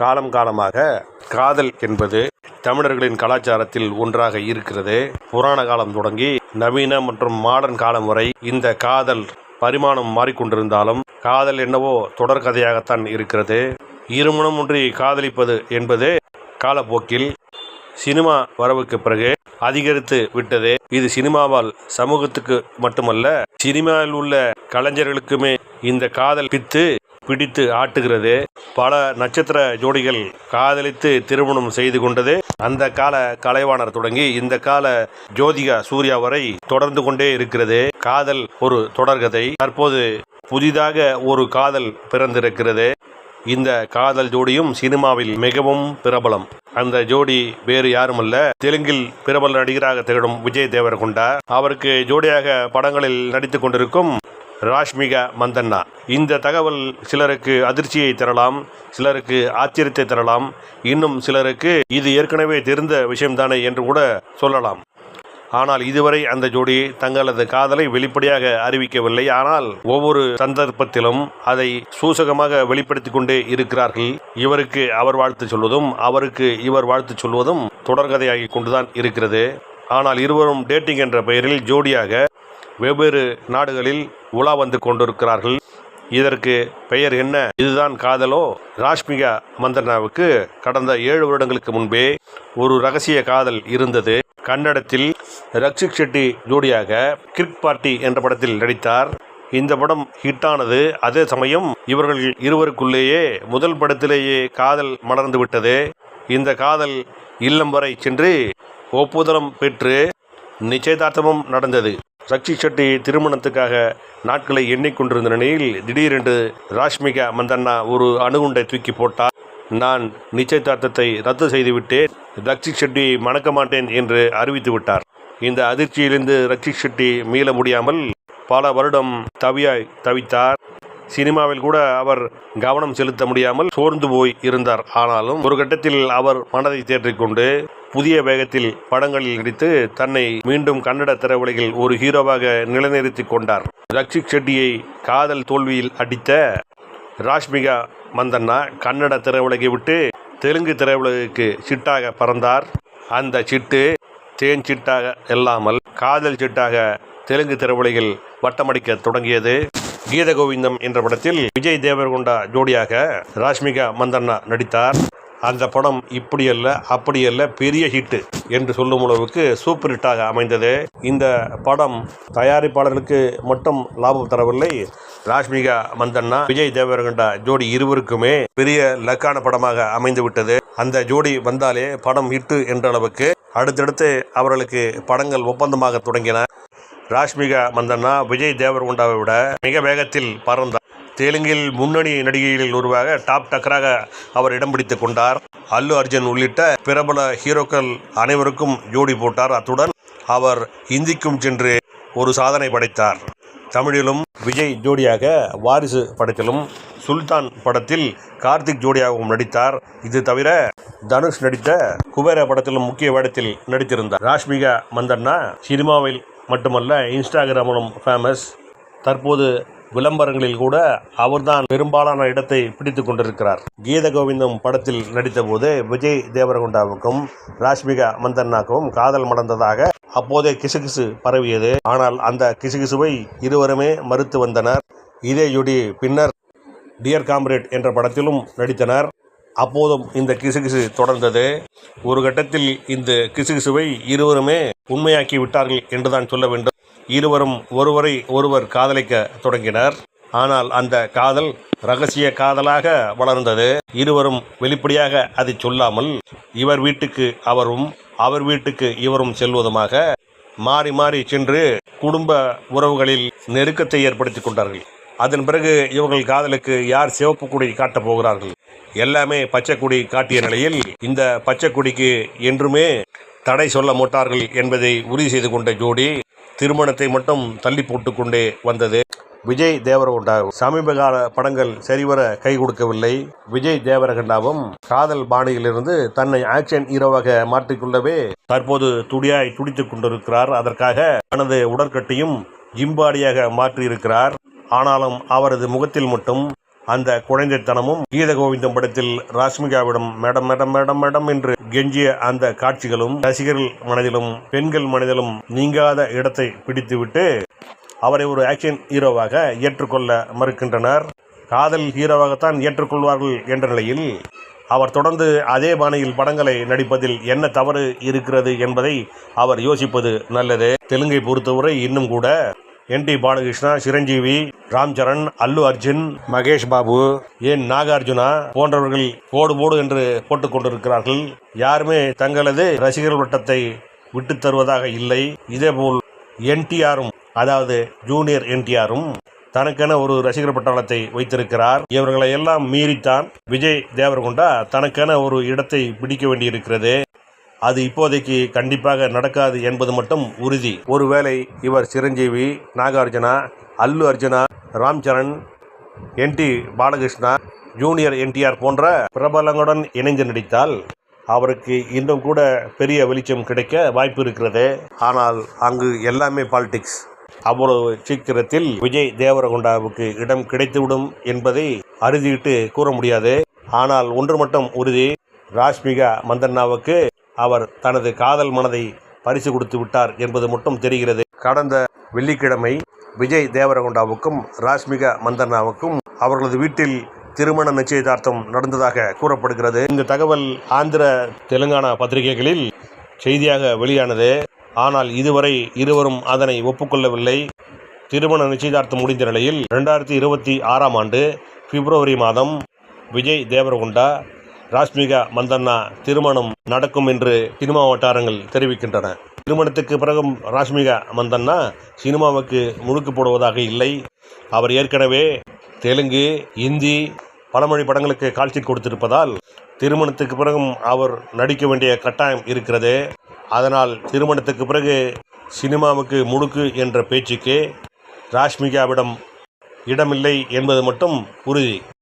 காலம் காலமாக காதல் என்பது தமிழர்களின் கலாச்சாரத்தில் ஒன்றாக இருக்கிறது. புராண காலம் தொடங்கி நவீன மற்றும் மாடர்ன் காலம் வரை இந்த காதல் பரிமாணம் மாறிக்கொண்டிருந்தாலும் காதல் என்னவோ தொடர்கதையாகத்தான் இருக்கிறது. இருமணம் ஒன்றி காதலிப்பது என்பது காலப்போக்கில் சினிமா வரவுக்கு பிறகு அதிகரித்து விட்டது. இது சினிமாவால் சமூகத்துக்கு மட்டுமல்ல சினிமாவில் உள்ள கலைஞர்களுக்குமே இந்த காதல் பித்து பிடித்து ஆட்டுகிறது. பல நட்சத்திர ஜோடிகள் காதலித்து திருமணம் செய்து கொண்டது. அந்த கால கலைவாணர் தொடங்கி இந்த கால ஜோதிகா சூர்யா வரை தொடர்ந்து கொண்டே இருக்கிறது. காதல் ஒரு தொடர்கதை. தற்போது புதிதாக ஒரு காதல் பிறந்திருக்கிறது. இந்த காதல் ஜோடியும் சினிமாவில் மிகவும் பிரபலம். அந்த ஜோடி வேறு யாருமல்ல. தெலுங்கில் பிரபல நடிகராக திகழும் விஜய் தேவரகொண்டா. அவருக்கு ஜோடியாக படங்களில் நடித்துக் கொண்டிருக்கும் ராஷ்மிகா மந்தண்ணா இந்த தகவல் சிலருக்கு அதிர்ச்சியை தரலாம் சிலருக்கு ஆச்சரியத்தை தரலாம். இன்னும் சிலருக்கு இது ஏற்கனவே தெரிந்த விஷயம்தானே என்று கூட சொல்லலாம். ஆனால் இதுவரை அந்த ஜோடி தங்களது காதலை வெளிப்படையாக அறிவிக்கவில்லை. ஆனால் ஒவ்வொரு சந்தர்ப்பத்திலும் அதை சூசகமாக வெளிப்படுத்தி கொண்டே இருக்கிறார்கள். இவருக்கு அவர் வாழ்த்து சொல்வதும் அவருக்கு இவர் வாழ்த்து சொல்வதும் தொடர்கதையாகி கொண்டுதான் இருக்கிறது. ஆனால் இருவரும் டேட்டிங் என்ற பெயரில் ஜோடியாக வெவ்வேறு நாடுகளில் உலா வந்து கொண்டிருக்கிறார்கள். இதற்கு பெயர் என்ன? இதுதான் காதலோ? ராஷ்மிகா மந்தனாவுக்கு கடந்த ஏழு வருடங்களுக்கு முன்பே ஒரு ரகசிய காதல் இருந்தது. கன்னடத்தில் ரக்ஷிக் ஷெட்டி ஜோடியாக கிரிக் பார்ட்டி என்ற படத்தில் நடித்தார். இந்த படம் ஹிட்டானது. அதே சமயம் இவர்கள் இருவருக்குள்ளேயே முதல் படத்திலேயே காதல் மலர்ந்து விட்டது. இந்த காதல் இல்லம் வரை சென்று ஒப்புதலம் பெற்று நிச்சயதார்த்தமும் நடந்தது. ரக்ஷிக் ஷெட்டி திருமணத்துக்காக நாட்களை எண்ணிக்கொண்டிருந்த நிலையில் திடீரென்று ராஷ்மிகா மந்தண்ணா ஒரு அணுகுண்டை தூக்கி போட்டார். நான் நிச்சயதார்த்தத்தை ரத்து செய்துவிட்டேன். ரக்ஷிக் ஷெட்டி மணக்க மாட்டேன் என்று அறிவித்து விட்டார். இந்த அதிர்ச்சியிலிருந்து ரக்ஷிக் ஷெட்டி மீள முடியாமல் பல வருடம் தவியாய் தவித்தார். சினிமாவில் கூட அவர் கவனம் செலுத்த முடியாமல் சோர்ந்து போய் இருந்தார். ஆனாலும் ஒரு கட்டத்தில் அவர் மனதை தேற்றிக்கொண்டு புதிய வேகத்தில் படங்களில் நடித்து தன்னை மீண்டும் கன்னட திரையுலகில் ஒரு ஹீரோவாக நிலைநிறுத்தி கொண்டார். ரக்ஷிக் ஷெட்டியை காதல் தோல்வியில் அடித்த ராஷ்மிகா மந்தன்னா கன்னட திரையுலகை விட்டு தெலுங்கு திரையுலகுக்கு சிட்டாக பறந்தார். அந்த சிட்டு தேன் சிட்டாக இல்லாமல் காதல் சிட்டாக தெலுங்கு திரையுலகில் வட்டமடிக்க தொடங்கியது. கீத கோவிந்தம் என்ற படத்தில் விஜய் தேவர்கொண்டா ஜோடியாக ராஷ்மிகா மந்தன்னா நடித்தார். அந்த படம் இப்படி அல்ல அப்படி அல்ல பெரிய ஹிட்டு என்று சொல்லும் அளவுக்கு சூப்பர் ஹிட்டாக அமைந்தது. இந்த படம் தயாரிப்பாளர்களுக்கு மட்டும் லாபம் தரவில்லை. ராஷ்மிகா மந்தண்ணா விஜய் தேவரகண்டா ஜோடி இருவருக்குமே பெரிய லக்கான படமாக அமைந்து விட்டது அந்த ஜோடி வந்தாலே படம் ஹிட்டு என்ற அளவுக்கு அடுத்தடுத்து அவர்களுக்கு படங்கள் ஒப்பந்தமாக தொடங்கின. ராஷ்மிகா மந்தண்ணா விஜய் தேவரகுண்டாவை விட மிக வேகத்தில் பறந்தார். தெலுங்கில் முன்னணி நடிகைகளில் ஒருவாக டாப் டக்கராக அவர் இடம் பிடித்துக் கொண்டார். அல்லு அர்ஜுன் உள்ளிட்ட பிரபல ஹீரோக்கள் அனைவருக்கும் ஜோடி போட்டார். அத்துடன் அவர் இந்திக்கும் சென்று ஒரு சாதனை படைத்தார். தமிழிலும் விஜய் ஜோடியாக வாரிசு படத்திலும் சுல்தான் படத்தில் கார்த்திக் ஜோடியாகவும் நடித்தார். இது தவிர தனுஷ் நடித்த குபேர படத்திலும் முக்கிய வேடத்தில் நடித்திருந்தார். ராஷ்மிகா மந்தன்னா சினிமாவில் மட்டுமல்ல இன்ஸ்டாகிராமிலும் ஃபேமஸ் தற்போது விளம்பரங்களில் கூட அவர்தான் பெரும்பாலான இடத்தை பிடித்து கொண்டிருக்கிறார். கீத கோவிந்தம் படத்தில் நடித்தபோது விஜய் தேவரகொண்டாவுக்கும் ராஷ்மிகா மந்தன்னாக்கும் காதல் மடந்ததாக அப்போதே கிசுகிசு பரவியது. ஆனால் அந்த கிசுகிசுவை இருவருமே மறுத்து வந்தனர். இதே ஜோடி பின்னர் டியர் காம்ரேட் என்ற படத்திலும் நடித்தனர். அப்போதும் இந்த கிசுகிசு தொடர்ந்தது. ஒரு கட்டத்தில் இந்த கிசுகிசுவை இருவருமே உண்மையாக்கி விட்டார்கள் என்றுதான் சொல்ல வேண்டும். இருவரும் ஒருவரை ஒருவர் காதலிக்க தொடங்கினர். ஆனால் அந்த காதல் ரகசிய காதலாக வளர்ந்தது. இருவரும் வெளிப்படையாக அதை சொல்லாமல் இவர் வீட்டுக்கு அவரும் அவர் வீட்டுக்கு இவரும் செல்வதுமாக மாறி மாறி சென்று குடும்ப உறவுகளில் நெருக்கத்தை ஏற்படுத்தி கொண்டார்கள். அதன் பிறகு இவர்கள் காதலுக்கு யார் சிவப்பு கொடி காட்டப் போகிறார்கள்? எல்லாமே பச்சை கொடி காட்டிய நிலையில் இந்த பச்சை கொடிக்கு என்றுமே தடை சொல்ல மாட்டார்கள் என்பதை உறுதி செய்து கொண்ட ஜோடி திருமணத்தை மட்டும் தள்ளி போட்டுக்கொண்டே வந்தது. விஜய் தேவரகொண்டா சமீப கால படங்கள் சரிவர கை கொடுக்கவில்லை. விஜய் தேவரகண்டாவும் காதல் பாணியிலிருந்து தன்னை ஆக்ஷன் ஹீரோவாக மாற்றிக்கொள்ளவே தற்போது துடியாய் துடித்துக் கொண்டிருக்கிறார். அதற்காக தனது உடற்கட்டையும் ஜிம்பாடியாக மாற்றியிருக்கிறார். ஆனாலும் அவரது முகத்தில் மட்டும் அந்த குழந்தைத்தனமும் கீத கோவிந்தம் படத்தில் ராஷ்மிகாவிடம் மேடம் மேடம் மேடம் மேடம் என்று கெஞ்சிய அந்த காட்சிகளும் ரசிகர்கள் மனதிலும் பெண்கள் மனதிலும் நீங்காத இடத்தை பிடித்துவிட்டு அவரை ஒரு ஆக்ஷன் ஹீரோவாக ஏற்றுக்கொள்ள மறுக்கின்றனர். காதல் ஹீரோவாகத்தான் ஏற்றுக்கொள்வார்கள் என்ற நிலையில் அவர் தொடர்ந்து அதே பாணியில் படங்களை நடிப்பதில் என்ன தவறு இருக்கிறது என்பதை அவர் யோசிப்பது நல்லது. தெலுங்கை பொறுத்தவரை இன்னும் கூட என் டி பாலகிருஷ்ணா சிரஞ்சீவி ராம்சரண் அல்லு அர்ஜுன் மகேஷ் பாபு ஏன் நாகார்ஜுனா போன்றவர்கள் போடு போடு என்று போட்டுக் கொண்டிருக்கிறார்கள். யாருமே தங்களது ரசிகர் வட்டத்தை விட்டு தருவதாக இல்லை. இதேபோல் என்டிஆரும் அதாவது ஜூனியர் என்டிஆரும் தனக்கென ஒரு ரசிகர் பட்டாளத்தை வைத்திருக்கிறார். இவர்களை எல்லாம் மீறித்தான் விஜய் தேவர்கொண்டா தனக்கென ஒரு இடத்தை பிடிக்க வேண்டியிருக்கிறது. அது இப்போதைக்கு கண்டிப்பாக நடக்காது என்பது மட்டும் உறுதி. ஒருவேளை இவர் Chiranjeevi Nagarjuna Allu Arjuna Ram Charan NT Balakrishna junior NTR போன்ற பிரபலங்களுடன் இணைந்து நடித்தால் அவருக்கு இன்னும் கூட பெரிய வெளிச்சம் கிடைக்க வாய்ப்பு இருக்கிறது. ஆனால் அங்கு எல்லாமே பாலிடிக்ஸ். அவ்வளவு சீக்கிரத்தில் விஜய் தேவரகுண்டாவுக்கு இடம் கிடைத்துவிடும் என்பதை அறுதியிட்டு கூற முடியாது. ஆனால் ஒன்று மட்டும் உறுதி ராஷ்மிகா மந்தன்னாவுக்கு அவர் தனது காதல் மனதை பரிசு கொடுத்து விட்டார் என்பது மட்டும் தெரிகிறது. கடந்த வெள்ளிக்கிழமை விஜய் தேவரகுண்டாவுக்கும் ராஷ்மிகா மந்தனாவுக்கும் அவர்களது வீட்டில் திருமண நிச்சயதார்த்தம் நடந்ததாக கூறப்படுகிறது. இந்த தகவல் ஆந்திர தெலுங்கானா பத்திரிகைகளில் செய்தியாக வெளியானது. ஆனால் இதுவரை இருவரும் அதனை ஒப்புக்கொள்ளவில்லை. திருமண நிச்சயதார்த்தம் முடிந்த நிலையில் ரெண்டாயிரத்தி இருபத்தி ஆறாம் ஆண்டு பிப்ரவரி மாதம் விஜய் தேவரகுண்டா ராஷ்மிகா மந்தன்னா திருமணம் நடக்கும் என்று சினிமா வட்டாரங்கள் தெரிவிக்கின்றன. திருமணத்துக்கு பிறகும் ராஷ்மிகா மந்தன்னா சினிமாவுக்கு முழுக்கு போடுவதாக இல்லை. அவர் ஏற்கனவே தெலுங்கு இந்தி பலமொழி படங்களுக்கு காட்சி கொடுத்திருப்பதால் திருமணத்துக்கு பிறகும் அவர் நடிக்க வேண்டிய கட்டாயம் இருக்கிறது. அதனால் திருமணத்துக்கு பிறகு சினிமாவுக்கு முடுக்கு என்ற பேச்சுக்கு ராஷ்மிகாவிடம் இடமில்லை என்பது மட்டும் உறுதி.